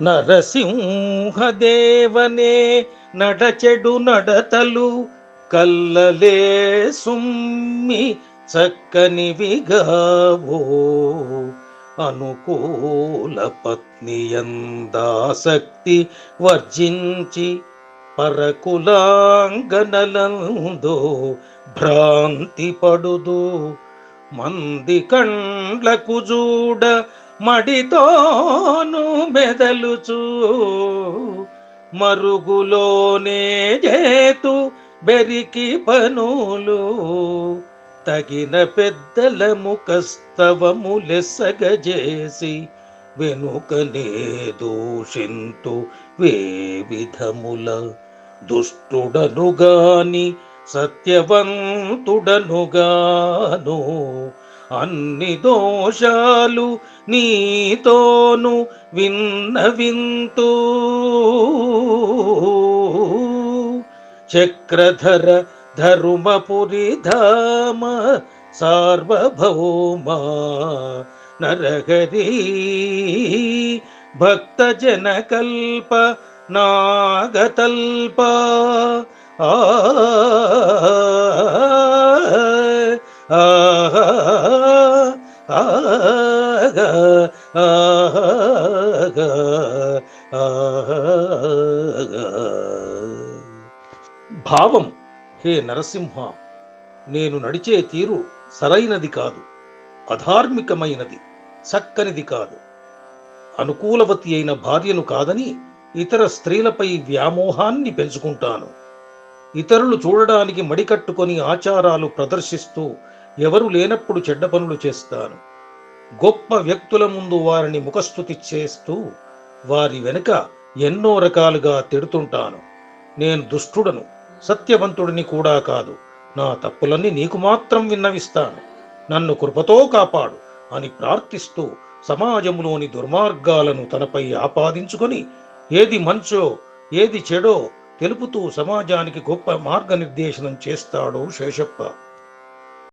నరసింహదేవనే నడచెడు నడతలు కల్లలే సుమ్మి చక్కని విగావో అనుకూల పత్ని ఎందాసక్తి వర్జించి పరకులాంగనలందో భ్రాంతి పడుదు మంది కండ్లకు చూడ మడితోను బెదలుచు మరుగులోనే చేతు బెరికి పనులు. తగిన పెద్దల ముఖస్తవములెసగజేసి వెనుకనే దూషింతు వే విధముల. దుష్టుడనుగాని సత్యవంతుడనుగాను గాను అన్ని దోషాలు నీతోను విన్నవింతు. చక్రధర ధరుమపురి ధామ సార్వభౌమా నరహరి. భక్తజన కల్ప నాగతల్ప ఆ భావం హే నరసింహ నేను నడిచే తీరు సరైనది కాదు అధార్మికమైనది చక్కనిది కాదు. అనుకూలవతి అయిన భార్యను కాదని ఇతర స్త్రీలపై వ్యామోహాన్ని పెంచుకుంటాను. ఇతరులు చూడడానికి మడికట్టుకొని ఆచారాలు ప్రదర్శిస్తూ ఎవరు లేనప్పుడు చెడ్డ పనులు చేస్తాను. గొప్ప వ్యక్తుల ముందు వారిని ముఖస్థుతి చేస్తూ వారి వెనుక ఎన్నో రకాలుగా తిడుతుంటాను. నేను దుష్టుడను సత్యవంతుడిని కూడా కాదు. నా తప్పులన్నీ నీకు మాత్రం విన్నవిస్తాను. నన్ను కృపతో కాపాడు అని ప్రార్థిస్తూ సమాజంలోని దుర్మార్గాలను తనపై ఆపాదించుకొని ఏది మంచో ఏది చెడో తెలుపుతూ సమాజానికి గొప్ప మార్గనిర్దేశనం చేస్తాడు శేషప్ప.